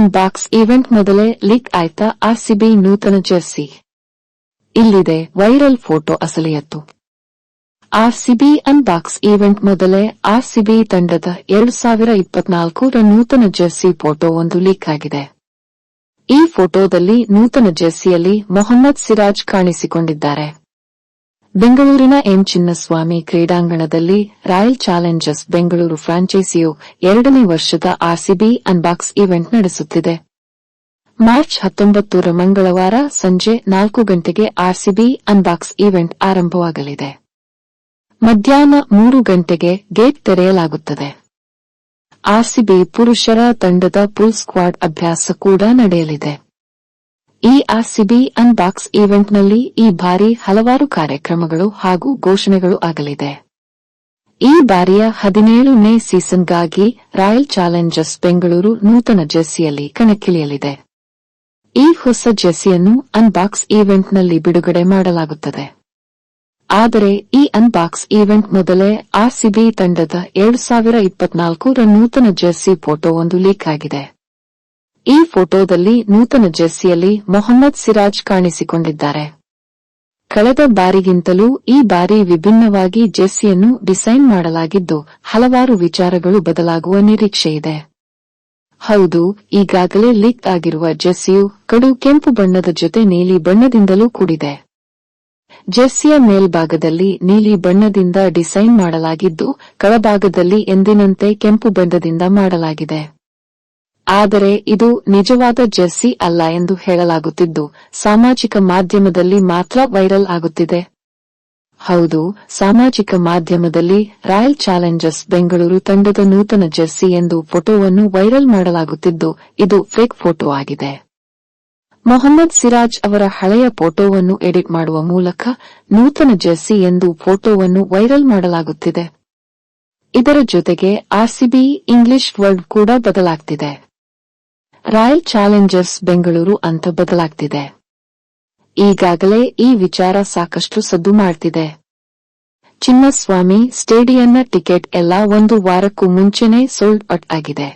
Unbox event ಮೊದಲೇ leak ಆಯ್ತಾ RCB ನೂತನ ಜೆರ್ಸಿ ಇಲ್ಲಿದೆ ವೈರಲ್ ಫೋಟೋ ಅಸಲಿಯತ್ತು. ಆರ್ಸಿಬಿ ಅನ್ಬಾಕ್ಸ್ ಈವೆಂಟ್ ಮೊದಲೇ ಆರ್ಸಿಬಿ ತಂಡದ ಎರಡು ಸಾವಿರ ಇಪ್ಪತ್ನಾಲ್ಕರ ನೂತನ ಜೆರ್ಸಿ ಫೋಟೋ ಒಂದು ಲೀಕ್ ಆಗಿದೆ. ಈ ಫೋಟೋದಲ್ಲಿ ನೂತನ ಜೆರ್ಸಿಯಲ್ಲಿ ಮೊಹಮ್ಮದ್ ಸಿರಾಜ್ ಕಾಣಿಸಿಕೊಂಡಿದ್ದಾರೆ. ಬೆಂಗಳೂರಿನ ಎಂ ಚಿನ್ನಸ್ವಾಮಿ ಕ್ರೀಡಾಂಗಣದಲ್ಲಿ ರಾಯಲ್ ಚಾಲೆಂಜರ್ಸ್ ಬೆಂಗಳೂರು ಫ್ರಾಂಚೈಸಿಯು ಎರಡನೇ ವರ್ಷದ ಆರ್ಸಿಬಿ ಅನ್ಬಾಕ್ಸ್ ಇವೆಂಟ್ ನಡೆಸುತ್ತಿದೆ. ಮಾರ್ಚ್ ಹತ್ತೊಂಬತ್ತರ ಮಂಗಳವಾರ ಸಂಜೆ ನಾಲ್ಕು ಗಂಟೆಗೆ ಆರ್ಸಿಬಿ ಅನ್ಬಾಕ್ಸ್ ಇವೆಂಟ್ ಆರಂಭವಾಗಲಿದೆ. ಮಧ್ಯಾಹ್ನ ಮೂರು ಗಂಟೆಗೆ ಗೇಟ್ ತೆರೆಯಲಾಗುತ್ತದೆ. ಆರ್ಸಿಬಿ ಪುರುಷರ ತಂಡದ ಪುಲ್ ಸ್ಕ್ವಾಡ್ ಅಭ್ಯಾಸ ಕೂಡ ನಡೆಯಲಿದೆ. ಈ ಆರ್ಸಿಬಿ ಅನ್ಬಾಕ್ಸ್ ಈವೆಂಟ್ನಲ್ಲಿ ಈ ಬಾರಿ ಹಲವಾರು ಕಾರ್ಯಕ್ರಮಗಳು ಹಾಗೂ ಘೋಷಣೆಗಳು ಆಗಲಿದೆ. ಈ ಬಾರಿಯ ಹದಿನೇಳನೇ ಸೀಸನ್ಗಾಗಿ ರಾಯಲ್ ಚಾಲೆಂಜರ್ಸ್ ಬೆಂಗಳೂರು ನೂತನ ಜೆರ್ಸಿಯಲ್ಲಿ ಕಣಕ್ಕಿಳಿಯಲಿದೆ. ಈ ಹೊಸ ಜೆರ್ಸಿಯನ್ನು ಅನ್ಬಾಕ್ಸ್ ಈವೆಂಟ್ನಲ್ಲಿ ಬಿಡುಗಡೆ ಮಾಡಲಾಗುತ್ತದೆ. ಆದರೆ ಈ ಅನ್ಬಾಕ್ಸ್ ಈವೆಂಟ್ ಮೊದಲೇ ಆರ್ಸಿಬಿ ತಂಡದ ಎರಡು ಸಾವಿರ ಇಪ್ಪತ್ನಾಲ್ಕರ ನೂತನ ಜೆರ್ಸಿ ಫೋಟೋ ಒಂದು ಲೀಕ್ ಆಗಿದೆ. ಈ ಫೋಟೋದಲ್ಲಿ ನೂತನ ಜೆರ್ಸಿಯಲ್ಲಿ ಮೊಹಮ್ಮದ್ ಸಿರಾಜ್ ಕಾಣಿಸಿಕೊಂಡಿದ್ದಾರೆ. ಕಳೆದ ಬಾರಿಗಿಂತಲೂ ಈ ಬಾರಿ ವಿಭಿನ್ನವಾಗಿ ಜೆರ್ಸಿಯನ್ನು ಡಿಸೈನ್ ಮಾಡಲಾಗಿದ್ದು, ಹಲವಾರು ವಿಚಾರಗಳು ಬದಲಾಗುವ ನಿರೀಕ್ಷೆಯಿದೆ ಹೌದು, ಈಗಾಗಲೇ ಲೀಕ್ ಆಗಿರುವ ಜೆರ್ಸಿಯು ಕಡು ಕೆಂಪು ಬಣ್ಣದ ಜೊತೆ ನೀಲಿ ಬಣ್ಣದಿಂದಲೂ ಕೂಡಿದೆ. ಜೆರ್ಸಿಯ ಮೇಲ್ಭಾಗದಲ್ಲಿ ನೀಲಿ ಬಣ್ಣದಿಂದ ಡಿಸೈನ್ ಮಾಡಲಾಗಿದ್ದು, ಕೆಳಭಾಗದಲ್ಲಿ ಎಂದಿನಂತೆ ಕೆಂಪು ಬಣ್ಣದಿಂದ ಮಾಡಲಾಗಿದೆ. ಆದರೆ ಇದು ನಿಜವಾದ ಜೆರ್ಸಿ ಅಲ್ಲ ಎಂದು ಹೇಳಲಾಗುತ್ತಿದ್ದು, ಸಾಮಾಜಿಕ ಮಾಧ್ಯಮದಲ್ಲಿ ಮಾತ್ರ ವೈರಲ್ ಆಗುತ್ತಿದೆ. ಹೌದು, ಸಾಮಾಜಿಕ ಮಾಧ್ಯಮದಲ್ಲಿ ರಾಯಲ್ ಚಾಲೆಂಜರ್ಸ್ ಬೆಂಗಳೂರು ತಂಡದ ನೂತನ ಜೆರ್ಸಿ ಎಂದು ಫೋಟೋವನ್ನು ವೈರಲ್ ಮಾಡಲಾಗುತ್ತಿದ್ದು, ಇದು ಫೇಕ್ ಫೋಟೋ ಆಗಿದೆ. ಮೊಹಮ್ಮದ್ ಸಿರಾಜ್ ಅವರ ಹಳೆಯ ಫೋಟೋವನ್ನು ಎಡಿಟ್ ಮಾಡುವ ಮೂಲಕ ನೂತನ ಜೆರ್ಸಿ ಎಂದು ಫೋಟೋವನ್ನು ವೈರಲ್ ಮಾಡಲಾಗುತ್ತಿದೆ. ಇದರ ಜೊತೆಗೆ ಆರ್ಸಿಬಿ ಇಂಗ್ಲಿಷ್ ವರ್ಡ್ ಕೂಡ ಬದಲಾಗ್ತಿದೆ. ರಾಯಲ್ ಚಾಲೆಂಜರ್ಸ್ ಬೆಂಗಳೂರು ಅಂತ ಬದಲಾಗ್ತಿದೆ. ಈಗಾಗಲೇ ಈ ವಿಚಾರ ಸಾಕಷ್ಟು ಸದ್ದು ಮಾಡ್ತಿದೆ. ಚಿನ್ನಸ್ವಾಮಿ ಸ್ಟೇಡಿಯಂನ ಟಿಕೆಟ್ ಎಲ್ಲ ಒಂದು ವಾರಕ್ಕೂ ಮುಂಚೆನೇ ಸೋಲ್ಡ್ ಔಟ್ ಆಗಿದೆ.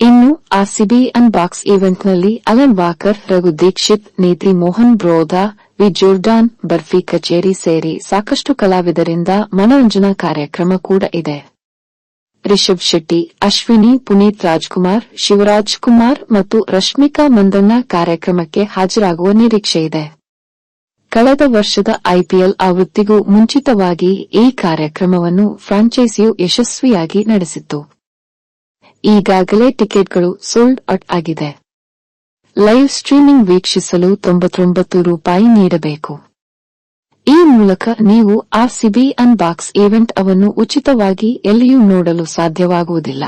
ಇನ್ನು RCB unbox ಈವೆಂಟ್ನಲ್ಲಿ Alan Walker, Raghu Dixit Neeti Mohan Brodha V. Jordan, barfi ಕಚೇರಿ ಸೇರಿ ಸಾಕಷ್ಟು ಕಲಾವಿದರಿಂದ ಮನರಂಜನಾ ಕಾರ್ಯಕ್ರಮ ಕೂಡ ಇದೆ. ರಿಷಬ್ ಶೆಟ್ಟಿ, ಅಶ್ವಿನಿ, ಪುನೀತ್ ರಾಜ್ಕುಮಾರ್, ಶಿವರಾಜ್ ಕುಮಾರ್ ಮತ್ತು ರಶ್ಮಿಕಾ ಮಂದಣ್ಣ ಕಾರ್ಯಕ್ರಮಕ್ಕೆ ಹಾಜರಾಗುವ ನಿರೀಕ್ಷೆಯಿದೆ ಕಳೆದ ವರ್ಷದ ಐಪಿಎಲ್ ಆವೃತ್ತಿಗೂ ಮುಂಚಿತವಾಗಿ ಈ ಕಾರ್ಯಕ್ರಮವನ್ನು ಫ್ರಾಂಚೈಸಿಯು ಯಶಸ್ವಿಯಾಗಿ ನಡೆಸಿತ್ತು. ಈಗಾಗಲೇ ಟಿಕೆಟ್ಗಳು ಸೋಲ್ಡ್ ಔಟ್ ಆಗಿದೆ. ಲೈವ್ ಸ್ಟ್ರೀಮಿಂಗ್ ವೀಕ್ಷಿಸಲು ತೊಂಬತ್ತೊಂಬತ್ತು ರೂಪಾಯಿ ನೀಡಬೇಕು. ಈ ಮೂಲಕ ನೀವು ಆರ್ಸಿಬಿ ಅನ್ಬಾಕ್ಸ್ ಈವೆಂಟ್ ಅವನ್ನು ಉಚಿತವಾಗಿ ಎಲ್ಲಿಯೂ ನೋಡಲು ಸಾಧ್ಯವಾಗುವುದಿಲ್ಲ.